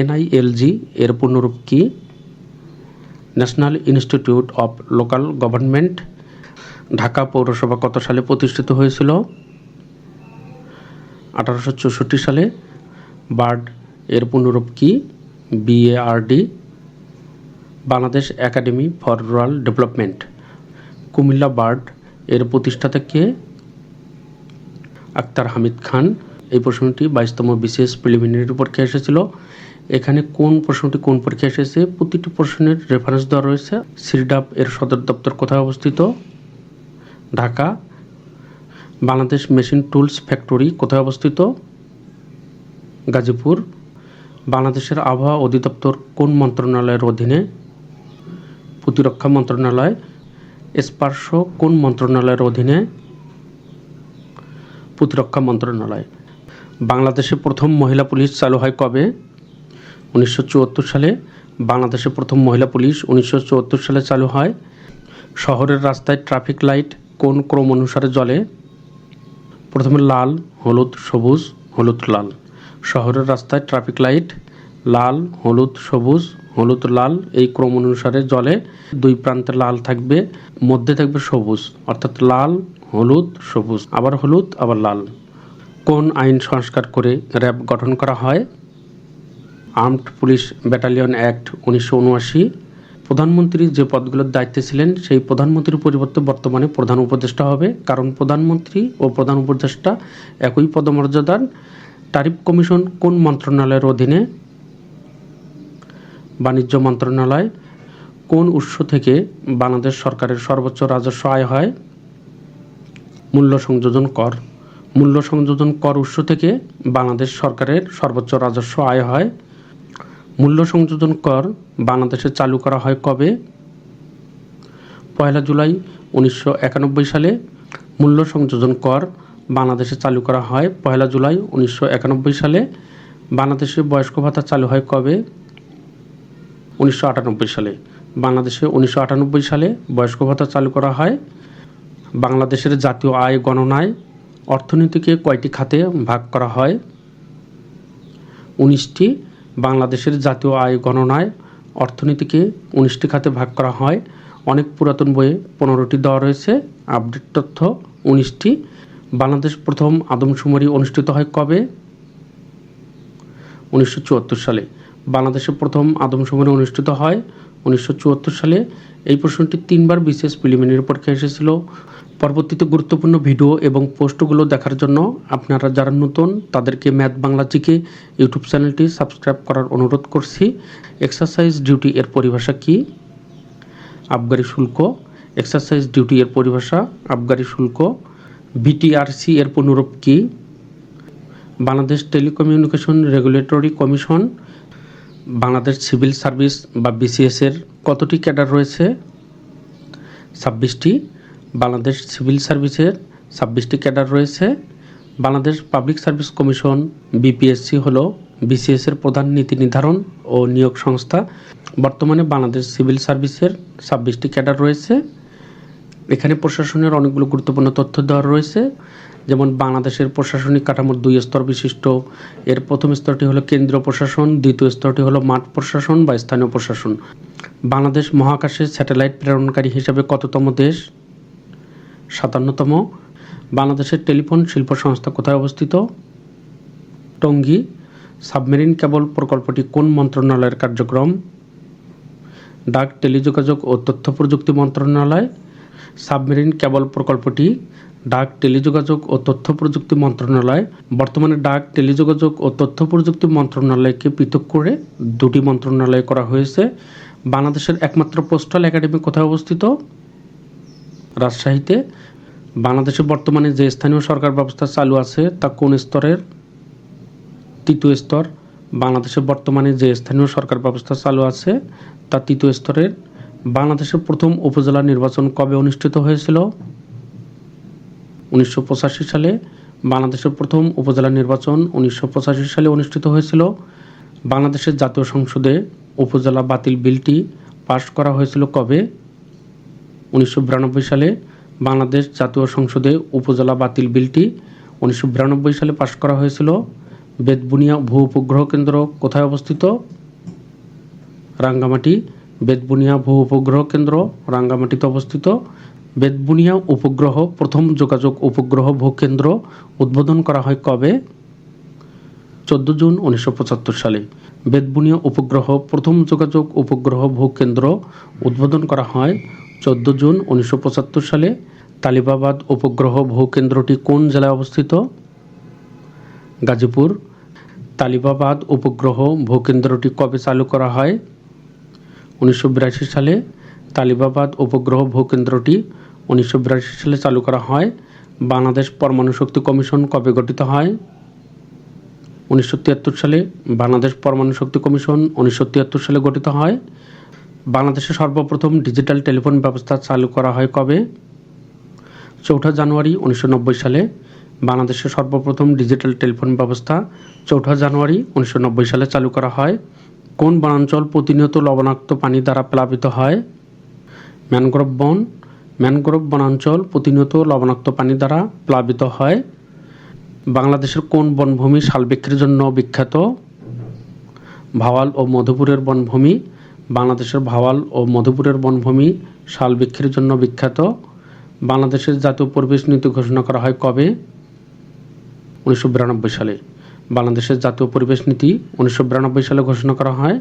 NILG এর পূর্ণরূপ কি National Institute of Local Government, Dhaka পৌরসভা কত সালে প্রতিষ্ঠিত হয়েছিল? আঠারোশো চৌষট্টি সালে বার্ড এর পূর্ণরূপ কি BARD, Bangladesh Academy for Rural Development. Comilla BARD এর প্রতিষ্ঠাতা কে? আক্তার হামিদ খান। এই প্রশ্নটি বাইশতম বিশেষ প্রিলিমিনারি পরীক্ষা এসেছিল। এখানে কোন প্রশ্নটি কোন পরীক্ষা এসেছে, প্রতিটি প্রশ্নের রেফারেন্স দেওয়া রয়েছে। সিরডাপ এর সদর দপ্তর কোথায় অবস্থিত? Dhaka. Bangladesh Machine Tools Factory কোথায় অবস্থিত? গাজীপুর। বাংলাদেশের আবহাওয়া অধিদপ্তর কোন মন্ত্রণালয়ের অধীনে? প্রতিরক্ষা মন্ত্রণালয়। স্পার্শ কোন মন্ত্রণালয়ের অধীনে? প্রতিরক্ষা মন্ত্রণালয়। বাংলাদেশে প্রথম মহিলা পুলিশ চালু হয় কবে? উনিশশো চুয়াত্তর সালে বাংলাদেশে প্রথম মহিলা পুলিশ উনিশশো চুয়াত্তর সালে চালু হয়। শহরের রাস্তায় ট্রাফিক লাইট কোন ক্রম অনুসারে জ্বলে? প্রথমে লাল, হলুদ, সবুজ, হলুদ, লাল। শহরের রাস্তায় ট্রাফিক লাইট, লাল, হলুদ, সবুজ, হলুদ, লাল এই ক্রম অনুসারে জলে দুই প্রান্তে লাল থাকবে, মধ্যে থাকবে সবুজ, অর্থাৎ লাল, হলুদ, সবুজ। আবার হলুদ, আবার লাল। কোন আইন সংস্কার করে র্যাব গঠন করা হয়? আর্মড পুলিশ ব্যাটালিয়ন অ্যাক্ট উনিশশো উনআশি। প্রধানমন্ত্রী যে পদগুলোর দায়িত্বে ছিলেন, সেই প্রধানমন্ত্রীর পরিবর্তে বর্তমানে প্রধান উপদেষ্টা হবে। কারণ প্রধানমন্ত্রী ও প্রধান উপদেষ্টা একই পদমর্যাদার। তারিফ কমিশন কোন মন্ত্রণালয়ের অধীনে? বাণিজ্য মন্ত্রণালয় কোন উৎস থেকে বাংলাদেশ সরকারের সর্বোচ্চ রাজস্ব আয় হয়? মূল্য সংযোজন কর। মূল্য সংযোজন কর উৎস থেকে বাংলাদেশ সরকারের সর্বোচ্চ রাজস্ব আয় হয়। মূল্য সংযোজন কর বাংলাদেশে চালু করা হয় কবে? পয়লা জুলাই উনিশশো একানব্বই সালে মূল্য সংযোজন কর বাংলাদেশে চালু করা হয়। পয়লা জুলাই উনিশশো একানব্বই সালে বাংলাদেশে বয়স্ক ভাতা চালু হয় কবে? উনিশশো আটানব্বই সালে। বাংলাদেশে উনিশশো আটানব্বই সালে বয়স্ক ভাতা চালু করা হয়। বাংলাদেশের জাতীয় আয় গণনায় অর্থনীতিকে কয়টি খাতে ভাগ করা হয়? উনিশটি, বাংলাদেশের জাতীয় আয় গণনায় অর্থনীতিকে উনিশটি খাতে ভাগ করা হয়। অনেক পুরাতন বইয়ে পনেরোটি দেওয়া রয়েছে। আপডেট তথ্য, উনিশটি, বাংলাদেশ প্রথম আদমশুমারি অনুষ্ঠিত হয় কবে? উনিশশো চুয়াত্তর সালে। বাংলাদেশে প্রথম আদমশুমারি অনুষ্ঠিত হয় উনিশশো চুয়াত্তর সালে এই প্রশ্নটি তিনবার বিশেষ প্রিলিমিনারি পরীক্ষা এসেছিল। পরবর্তীতে গুরুত্বপূর্ণ ভিডিও এবং পোস্টগুলো দেখার জন্য আপনারা যারা নতুন, তাদেরকে ম্যাথ বাংলা জিকে ইউটিউব চ্যানেলটি সাবস্ক্রাইব করার অনুরোধ করছি। এক্সারসাইজ ডিউটি এর পরিভাষা কি? আবগারি শুল্ক। এক্সারসাইজ ডিউটি এর পরিভাষা আবগারি শুল্ক। বিটিআরসি এর পুনরূপ কি? Bangladesh Telecommunication Regulatory Commission. Bangladesh Civil Service বা বিসিএস এর কতটি ক্যাডার রয়েছে? ছাব্বিশটি। বাংলাদেশ সিভিল সার্ভিসের ছাব্বিশটি ক্যাডার রয়েছে। Bangladesh Public Service Commission BPSC হল বিসিএস এর প্রধান নীতি নির্ধারণ ও নিয়োগ সংস্থা। বর্তমানে বাংলাদেশ সিভিল সার্ভিসের ছাব্বিশটি ক্যাডার রয়েছে। এখানে প্রশাসনের অনেকগুলো গুরুত্বপূর্ণ তথ্য দেওয়া রয়েছে। যেমন বাংলাদেশের প্রশাসনিক কাঠামোর দুই স্তর বিশিষ্ট। এর প্রথম স্তরটি হলো কেন্দ্রীয় প্রশাসন, দ্বিতীয় স্তরটি হলো মাঠ প্রশাসন বা স্থানীয় প্রশাসন। বাংলাদেশ মহাকাশে স্যাটেলাইট প্রেরণকারী হিসাবে কততম দেশ? সাতান্নতম। বাংলাদেশের টেলিফোন শিল্প সংস্থা কোথায় অবস্থিত? টঙ্গী। সাবমেরিন কেবল প্রকল্পটি কোন মন্ত্রণালয়ের কার্যক্রম? ডাক, টেলিযোগাযোগ ও তথ্য প্রযুক্তি মন্ত্রণালয়। সাবমেরিন কেবল প্রকল্পটি ডাক টেলিযোগাযোগ ও তথ্য প্রযুক্তি মন্ত্রণালয়। বর্তমানে ডাক টেলিযোগাযোগ ও তথ্য প্রযুক্তি মন্ত্রণালয়কে পৃথক করে দুটি মন্ত্রণালয় করা হয়েছে। বাংলাদেশের একমাত্র পোস্টাল একাডেমি কোথায় অবস্থিত? রাজশাহীতে। বাংলাদেশে বর্তমানে যে স্থানীয় সরকার ব্যবস্থা চালু আছে, তা কোন স্তরের? তৃতীয় স্তর। বাংলাদেশে বর্তমানে যে স্থানীয় সরকার ব্যবস্থা চালু আছে, তা তৃতীয় স্তরের। বাংলাদেশের প্রথম উপজেলা নির্বাচন কবে অনুষ্ঠিত হয়েছিল? উনিশশো পঁচাশি সালে বাংলাদেশের প্রথম উপজেলা নির্বাচন উনিশশো পঁচাশি সালে অনুষ্ঠিত হয়েছিল। বাংলাদেশের জাতীয় সংসদে উপজেলা বাতিল বিলটি পাশ করা হয়েছিল কবে? উনিশশো বিরানব্বই সালে বাংলাদেশ জাতীয় সংসদে উপজেলা বাতিল বিলটি উনিশশো বিরানব্বই সালে পাশ করা হয়েছিল। বেদবুনিয়া ভূ উপগ্রহ কেন্দ্র কোথায় অবস্থিত? রাঙ্গামাটি। বেদবুনিয়া ভূ উপগ্রহ কেন্দ্র রাঙ্গামাটিতে অবস্থিত। বেতবুনিয়া উপগ্রহ প্রথম যোগাযোগ উপগ্রহ ভূকেন্দ্র উদ্বোধন করা হয় কবে? চোদ্দ জুন উনিশশো পঁচাত্তর সালে। বেদবুনিয়া উপগ্রহ প্রথম যোগাযোগ উপগ্রহ ভূকেন্দ্র উদ্বোধন করা হয় চোদ্দ জুন উনিশশো পঁচাত্তর সালে। তালিবাবাদ উপগ্রহ ভূকেন্দ্রটি কোন জেলায় অবস্থিত? গাজীপুর। তালিবাবাদ উপগ্রহ ভূকেন্দ্রটি কবে চালু করা হয়? উনিশশো বিরাশি সালে। তালিবাবাদ উপগ্রহ ভূকেন্দ্রটি উনিশশো বিরাশি সালে চালু করা হয়। বাংলাদেশ পরমাণু শক্তি কমিশন কবে গঠিত হয়? উনিশশো তিয়াত্তর সালে বাংলাদেশ পরমাণু শক্তি কমিশন উনিশশো তিয়াত্তর সালে গঠিত হয়। বাংলাদেশে সর্বপ্রথম ডিজিটাল টেলিফোন ব্যবস্থা চালু করা হয় কবে? চৌঠা জানুয়ারি উনিশশো নব্বই সালে বাংলাদেশে সর্বপ্রথম ডিজিটাল টেলিফোন ব্যবস্থা চৌঠা জানুয়ারি উনিশশো নব্বই সালে চালু করা হয়। কোন বনাঞ্চল প্রতিনিয়ত লবণাক্ত পানি দ্বারা প্লাবিত হয়? ম্যানগ্রোভ বন ম্যানগ্রোভ বনাঞ্চল প্রতিনিয়ত লবণাক্ত পানি দ্বারা প্লাবিত হয়। বাংলাদেশের কোন বনভূমি শালবৃক্ষের জন্য বিখ্যাত? ভাওয়াল ও মধুপুরের বনভূমি। বাংলাদেশের ভাওয়াল ও মধুপুরের বনভূমি শালবৃক্ষের জন্য বিখ্যাত। বাংলাদেশের জাতীয় পরিবেশ নীতি ঘোষণা করা হয় কবে? উনিশশো বিরানব্বই সালে। বাংলাদেশের জাতীয় পরিবেশ নীতি উনিশশো বিরানব্বই সালে ঘোষণা করা হয়।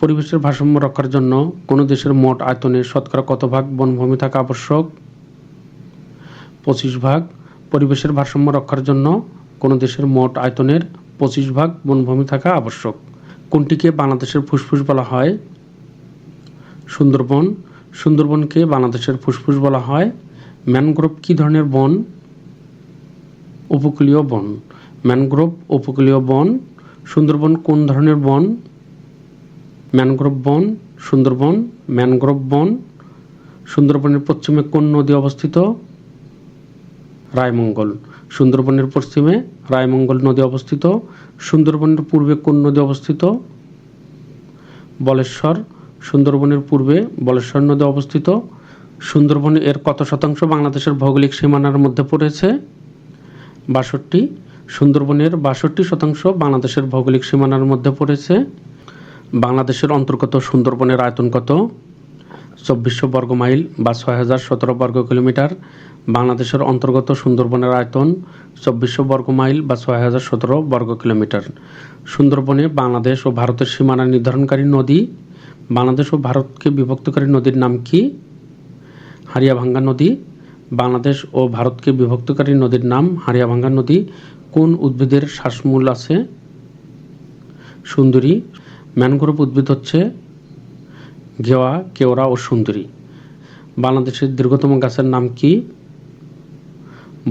পরিবেশের ভারসাম্য রক্ষার জন্য কোনো দেশের মোট আয়তনের শতকরা কত ভাগ বনভূমি থাকা আবশ্যক? পঁচিশ ভাগ। পরিবেশের ভারসাম্য রক্ষার জন্য কোনো দেশের মোট আয়তনের পঁচিশ ভাগ বনভূমি থাকা আবশ্যক। কোনটিকে বাংলাদেশের ফুসফুস বলা হয়? সুন্দরবন। সুন্দরবনকে বাংলাদেশের ফুসফুস বলা হয়। ম্যানগ্রোভ কী ধরনের বন? উপকূলীয় বন। ম্যানগ্রোভ উপকূলীয় বন। সুন্দরবন কোন ধরনের বন? ম্যানগ্রোভ বন, সুন্দরবন, ম্যানগ্রোভ বন, সুন্দরবনের পশ্চিমে কোন নদী অবস্থিত? রায়মঙ্গল। সুন্দরবনের পশ্চিমে রায়মঙ্গল নদী অবস্থিত। সুন্দরবনের পূর্বে কোন নদী অবস্থিত? বলেশ্বর। সুন্দরবনের পূর্বে বলেশ্বর নদী অবস্থিত। সুন্দরবন এর কত শতাংশ বাংলাদেশের ভৌগোলিক সীমানার মধ্যে পড়েছে? বাষট্টি। সুন্দরবনের বাষট্টি শতাংশ বাংলাদেশের ভৌগোলিক সীমানার মধ্যে পড়েছে। বাংলাদেশের অন্তর্গত সুন্দরবনের আয়তন কত? চব্বিশশো বর্গ মাইল বা ছয় হাজার সতেরো বর্গ কিলোমিটার। বাংলাদেশের অন্তর্গত সুন্দরবনের আয়তন চব্বিশশো বর্গ মাইল বা ছয় হাজার সতেরো বর্গ কিলোমিটার। সুন্দরবনে বাংলাদেশ ও ভারতের সীমানা নির্ধারণকারী নদী। বাংলাদেশ ও ভারতকে বিভক্তকারী নদীর নাম কি? হারিয়াভাঙ্গা নদী। বাংলাদেশ ও ভারতকে বিভক্তকারী নদীর নাম হারিয়াভাঙ্গা নদী। কোন উদ্ভিদের শ্বাসমূল আছে? সুন্দরী ম্যানগ্রোভ উদ্ভিদ হচ্ছে ঘেওয়া, কেওড়া ও সুন্দরী। বাংলাদেশের দীর্ঘতম গাছের নাম কি?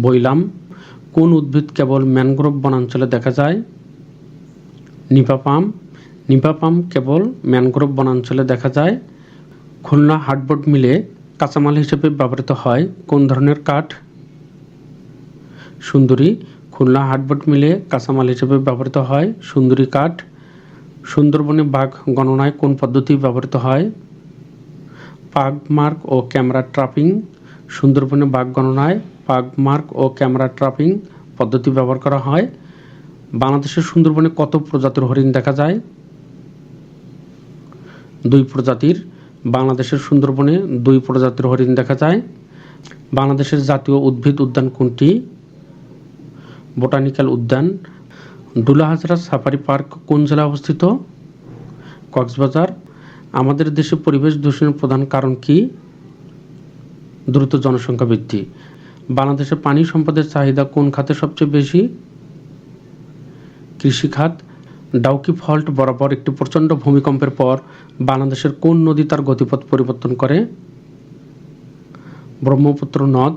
বইলাম কোন উদ্ভিদ কেবল ম্যানগ্রোভ বনাঞ্চলে দেখা যায়? Nipa palm. নিপা পাম কেবল ম্যানগ্রোভ বনাঞ্চলে দেখা যায়। খুলনা হার্ডবোর্ড মিলে কাঁচামাল হিসেবে ব্যবহৃত হয়। কোন ধরনের কাঠ? সুন্দরী। খুলনা হার্ডবোর্ড মিলে কাঁচামাল হিসেবে ব্যবহৃত হয়। সুন্দরী কাঠ। সুন্দরবনে বাঘ গণনায় কোন পদ্ধতি ব্যবহৃত হয়? পাগ মার্ক ও ক্যামেরা ট্রাপিং, সুন্দরবনে বাঘ গণনায় পাগ মার্ক ও ক্যামেরা ট্রাপিং পদ্ধতি ব্যবহার করা হয়। বাংলাদেশের সুন্দরবনে কত প্রজাতির হরিণ দেখা যায়? দুই প্রজাতির, বাংলাদেশের সুন্দরবনে দুই প্রজাতির হরিণ দেখা যায়। বাংলাদেশের জাতীয় উদ্ভিদ উদ্যান কোনটি? বোটানিক্যাল উদ্যান ডুলাহাজরা সাফারি পার্ক কোন জেলায় অবস্থিত? কক্সবাজার। আমাদের দেশে পরিবেশ দূষণের প্রধান কারণ কি? দ্রুত জনসংখ্যা বৃদ্ধি। বাংলাদেশে পানি সম্পদের চাহিদা কোন খাতে সবচেয়ে বেশি? কৃষিখাত ডাউকি ফল্ট বরাবর একটি প্রচণ্ড ভূমিকম্পের পর বাংলাদেশের কোন নদী তার গতিপথ পরিবর্তন করে? ব্রহ্মপুত্র নদ।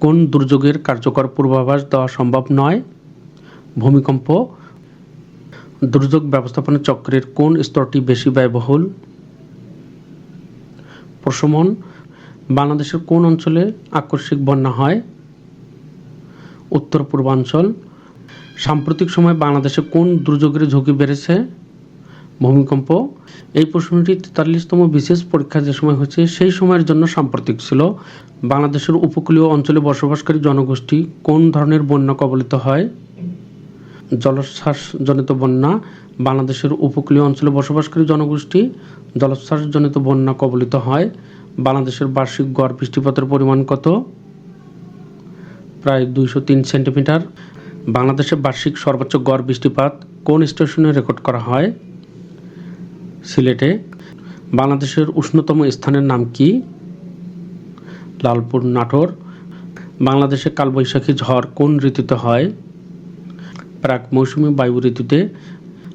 কোন দুর্যোগের কার্যকর পূর্বাভাস দেওয়া সম্ভব নয়? ভূমিকম্প, দুর্যোগ ব্যবস্থাপনা চক্রের কোন স্তরটি বেশি ব্যয়বহুল? প্রশমন, বাংলাদেশের কোন অঞ্চলে আকস্মিক বন্যা হয়? উত্তর পূর্বাঞ্চল, সাম্প্রতিক সময়ে বাংলাদেশে কোন দুর্যোগের ঝুঁকি বেড়েছে? ভূমিকম্প, এই প্রশ্নটি তেতাল্লিশতম বিশেষ পরীক্ষা যে সময় হচ্ছে সেই সময়ের জন্য সাম্প্রতিক ছিল। বাংলাদেশের উপকূলীয় অঞ্চলে বসবাসকারী জনগোষ্ঠী কোন ধরনের বন্যা কবলিত হয়? জলোচ্ছ্বাসজনিত বন্যা, বাংলাদেশের উপকূলীয় অঞ্চলে বসবাসকারী জনগোষ্ঠী জলোচ্ছ্বাসজনিত বন্যা কবলিত হয়। বাংলাদেশের বার্ষিক গড় বৃষ্টিপাতের পরিমাণ কত? প্রায় দুইশো তিন সেন্টিমিটার। বাংলাদেশের বার্ষিক সর্বোচ্চ গড় বৃষ্টিপাত কোন স্টেশনে রেকর্ড করা হয়? সিলেটে। বাংলাদেশের উষ্ণতম স্থানের নাম কি? লালপুর নাটোর। বাংলাদেশে কালবৈশাখী ঝড় কোন ঋতুতে হয়? প্রাক মৌসুমি বায়ু ঋতুতে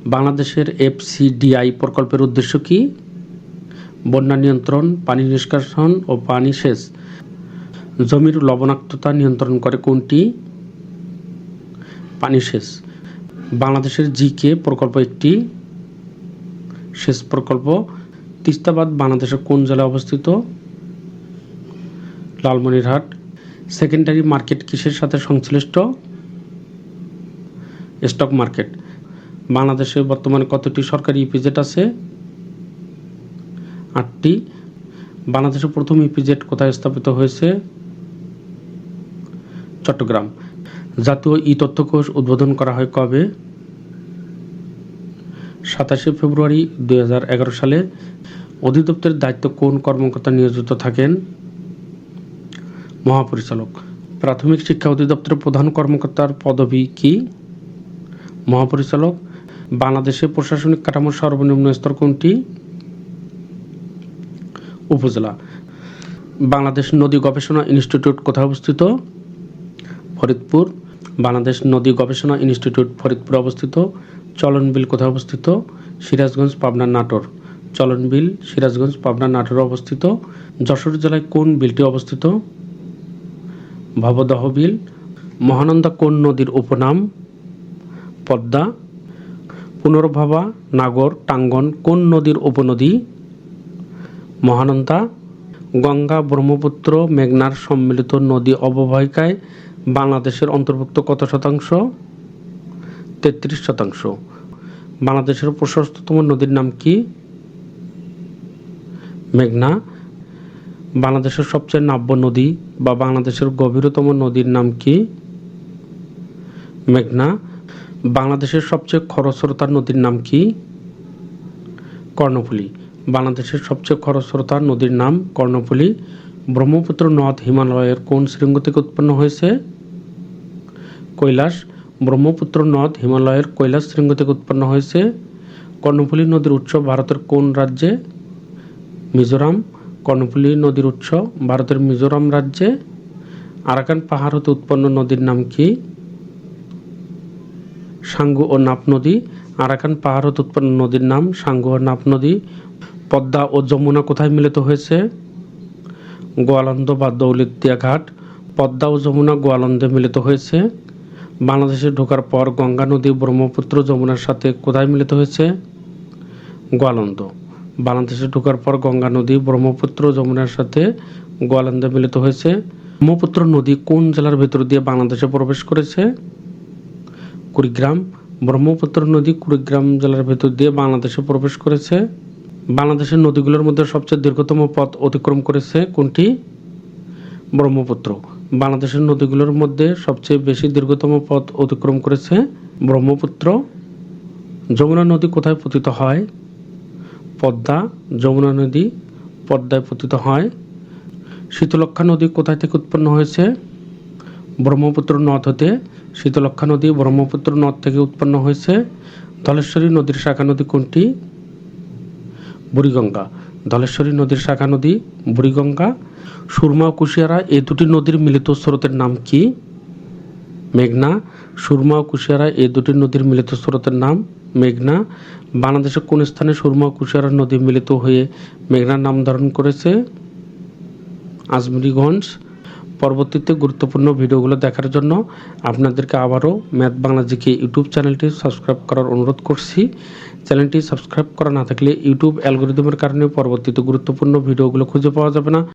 বাংলাদেশের এফসিডিআই প্রকল্পের উদ্দেশ্য কি? বন্যা নিয়ন্ত্রণ, পানি নিষ্কাশন ও পানি সেচ। জমির লবণাক্ততা নিয়ন্ত্রণ করে কোনটি? পানি সেচ। বাংলাদেশের জিকে প্রকল্প একটি। সেচ প্রকল্প তিস্তাবাদ, বাংলাদেশের কোন জেলায় অবস্থিত? লালমনিরহাট। সেকেন্ডারি মার্কেট কিসের সাথে সংশ্লিষ্ট? স্টক মার্কেট বাংলাদেশে বর্তমানে কতটি সরকারি ইপিজেট আছে? আটটি। বাংলাদেশের প্রথম ইপিজেট কোথায় স্থাপিত হয়েছে? চট্টগ্রাম। জাতীয় ই তথ্যকোষ উদ্বোধন করা হয় কবে? সাতাশে ফেব্রুয়ারি দুই হাজার এগারো সালে। অধিদপ্তরের দায়িত্ব কোন কর্মকর্তা নিয়োজিত থাকেন? মহাপরিচালক। প্রাথমিক শিক্ষা অধিদপ্তরের প্রধান কর্মকর্তার পদবি কি? মহাপরিচালক, বাংলাদেশে প্রশাসনিক কাঠামোর সর্বনিম্ন স্তর কোনটি? উপজেলা। বাংলাদেশ নদী গবেষণা ইনস্টিটিউট কোথায় অবস্থিত? ফরিদপুর। বাংলাদেশ নদী গবেষণা ইনস্টিটিউট ফরিদপুর অবস্থিত। চলনবিল কোথায় অবস্থিত? সিরাজগঞ্জ, পাবনা, নাটোর। চলনবিল সিরাজগঞ্জ, পাবনা, নাটোরে অবস্থিত। যশোর জেলায় কোন বিলটি অবস্থিত? ভবদহ বিল। মহানন্দা কোন নদীর উপনাম? পদ্মা, পুনর্ভাবা, নাগর, টাঙ্গন, কোন নদীর উপনদী? মহানন্দা গঙ্গা, ব্রহ্মপুত্র, মেঘনার সম্মিলিত নদী অববাহিকায় বাংলাদেশের অন্তর্ভুক্ত কত শতাংশ? তেত্রিশ শতাংশ। বাংলাদেশের প্রশস্ততম নদীর নাম কি? মেঘনা। বাংলাদেশের সবচেয়ে নাব্য নদী বা বাংলাদেশের গভীরতম নদীর নাম কি? মেঘনা। বাংলাদেশের সবচেয়ে খরস্রোতার নদীর নাম কি? কর্ণফুলী। বাংলাদেশের সবচেয়ে খরস্রোতার নদীর নাম কর্ণফুলী। ব্রহ্মপুত্র নদ হিমালয়ের কোন শৃঙ্গ থেকে উৎপন্ন হয়েছে? কৈলাস। ব্রহ্মপুত্র নদ হিমালয়ের কৈলাস শৃঙ্গ থেকে উৎপন্ন হয়েছে। কর্ণফুলী নদীর উৎস ভারতের কোন রাজ্যে? মিজোরাম। কর্ণফুলী নদীর উৎস ভারতের মিজোরাম রাজ্যে। আরাকান পাহাড় হতে উৎপন্ন নদীর নাম কি? সাঙ্গু ও নাপ নদী, আরাকান পাহাড় হতে উৎপন্ন নদীর নাম সাঙ্গু ও নাপ নদী। পদ্মা ও যমুনা কোথায় মিলিত হয়েছে? গোয়ালন্দ বা দৌলতিয়া ঘাট পদ্মা ও যমুনা গোয়ালন্দে মিলিত হয়েছে। বাংলাদেশে ঢোকার পর গঙ্গা নদী, ব্রহ্মপুত্র, যমুনার সাথে কোথায় মিলিত হয়েছে? গোয়ালন্দ। বাংলাদেশে ঢোকার পর গঙ্গা নদী, ব্রহ্মপুত্র, যমুনার সাথে গোয়ালন্দে মিলিত হয়েছে। ব্রহ্মপুত্র নদী কোন জেলার ভেতর দিয়ে বাংলাদেশে প্রবেশ করেছে? কুড়িগ্রাম, ব্রহ্মপুত্র নদী কুড়িগ্রাম জেলার ভেতর দিয়ে বাংলাদেশে প্রবেশ করেছে। বাংলাদেশের নদীগুলোর মধ্যে সবচেয়ে দীর্ঘতম পথ অতিক্রম করেছে কোনটি? ব্রহ্মপুত্র। বাংলাদেশের নদীগুলোর মধ্যে সবচেয়ে বেশি দীর্ঘতম পথ অতিক্রম করেছে ব্রহ্মপুত্র। যমুনা নদী কোথায় পতিত হয়? পদ্মা, যমুনা নদী পদ্মায় পতিত হয়। শীতলক্ষা নদী কোথায় থেকে উৎপন্ন হয়েছে? ব্রহ্মপুত্র নদ হতে শীতলক্ষা নদী ব্রহ্মপুত্র নদ থেকে উৎপন্ন হয়েছে। ধলেশ্বরী নদীর শাখা নদী কোনটি? বুড়িগঙ্গা। ধলেশ্বরী নদীর শাখা নদী বুড়িগঙ্গা। সুরমা ও কুশিয়ারা এই দুটি নদীর মিলিত স্রোতের নাম কি? মেঘনা। সুরমা ও কুশিয়ারা এই দুটি নদীর মিলিত স্রোতের নাম মেঘনা। বাংলাদেশের কোন স্থানে সুরমা ও কুশিয়ারা নদী মিলিত হয়ে মেঘনার নাম ধারণ করেছে? আজমিরিগঞ্জ পরবর্তীতে গুরুত্বপূর্ণ ভিডিওগুলো দেখার জন্য আপনাদেরকে আবারও ম্যাথ বাংলা জিকে ইউটিউব চ্যানেলটি সাবস্ক্রাইব করার অনুরোধ করছি। চ্যানেলটি সাবস্ক্রাইব করা না থাকলে ইউটিউব অ্যালগোরিদমের কারণে পরবর্তীতে গুরুত্বপূর্ণ ভিডিওগুলো খুঁজে পাওয়া যাবে না।